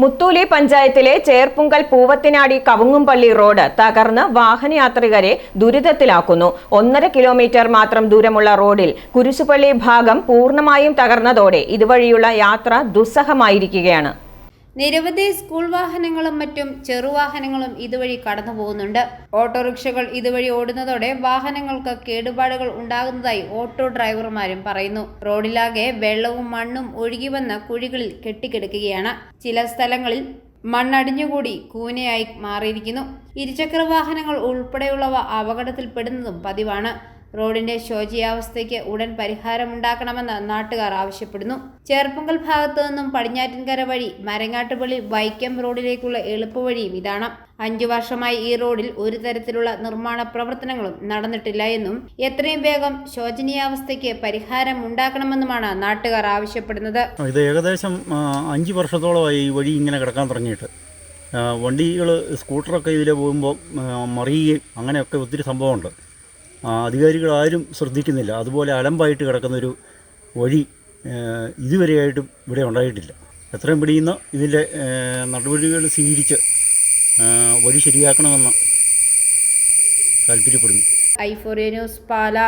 മുത്തൂലി പഞ്ചായത്തിലെ ചേർപ്പുങ്കൽ പൂവത്തിനാടി കവുങ്ങുംപള്ളി റോഡ് തകർന്ന് വാഹനയാത്രികരെ ദുരിതത്തിലാക്കുന്നു. ഒന്നര കിലോമീറ്റർ മാത്രം ദൂരമുള്ള റോഡിൽ കുരിശുപള്ളി ഭാഗം പൂർണമായും തകർന്നതോടെ ഇതുവഴിയുള്ള യാത്ര ദുസ്സഹമായിരിക്കുകയാണ്. നിരവധി സ്കൂൾ വാഹനങ്ങളും മറ്റും ചെറുവാഹനങ്ങളും ഇതുവഴി കടന്നു പോകുന്നുണ്ട്. ഓട്ടോറിക്ഷകൾ ഇതുവഴി ഓടുന്നതോടെ വാഹനങ്ങൾക്ക് കേടുപാടുകൾ ഉണ്ടാകുന്നതായി ഓട്ടോ ഡ്രൈവർമാരും പറയുന്നു. റോഡിലാകെ വെള്ളവും മണ്ണും ഒഴുകി വന്ന കുഴികളിൽ കെട്ടിക്കിടക്കുകയാണ്. ചില സ്ഥലങ്ങളിൽ മണ്ണടിഞ്ഞുകൂടി കൂനയായി മാറിയിരിക്കുന്നു. ഇരുചക്ര വാഹനങ്ങൾ ഉൾപ്പെടെയുള്ളവ അപകടത്തിൽപ്പെടുന്നതും പതിവാണ്. റോഡിന്റെ ശോചിയാവസ്ഥയ്ക്ക് ഉടൻ പരിഹാരമുണ്ടാക്കണമെന്ന് നാട്ടുകാർ ആവശ്യപ്പെടുന്നു. ചേർപ്പുങ്കൽ ഭാഗത്തു നിന്നും പടിഞ്ഞാറ്റിൻകര വഴി മരങ്ങാട്ടുപള്ളി വൈക്കം റോഡിലേക്കുള്ള എളുപ്പവഴിയും ഇതാണ്. അഞ്ചു വർഷമായി ഈ റോഡിൽ ഒരു തരത്തിലുള്ള നിർമ്മാണ പ്രവർത്തനങ്ങളും നടന്നിട്ടില്ല എന്നും എത്രയും വേഗം ശോചനീയാവസ്ഥയ്ക്ക് പരിഹാരം ഉണ്ടാക്കണമെന്നുമാണ് നാട്ടുകാർ ആവശ്യപ്പെടുന്നത്. ഇത് ഏകദേശം അഞ്ചു വർഷത്തോളമായി ഈ വഴി ഇങ്ങനെ കിടക്കാൻ തുടങ്ങിയിട്ട്. വണ്ടികൾ സ്കൂട്ടറൊക്കെ ഇതിലെ പോകുമ്പോൾ മറിയുകയും അങ്ങനെയൊക്കെ ഒത്തിരി സംഭവമുണ്ട്. അധികാരികളാരും ശ്രദ്ധിക്കുന്നില്ല. അതുപോലെ അലമ്പായിട്ട് കിടക്കുന്നൊരു വഴി ഇതുവരെയായിട്ടും ഇവിടെ ഉണ്ടായിട്ടില്ല. എത്രയും പിടിയുന്ന ഇതിന്റെ നടപടികൾ സ്വീകരിച്ച് വഴി ശരിയാക്കണമെന്ന് താല്പര്യപ്പെടുന്നു. Euphoria news Pala.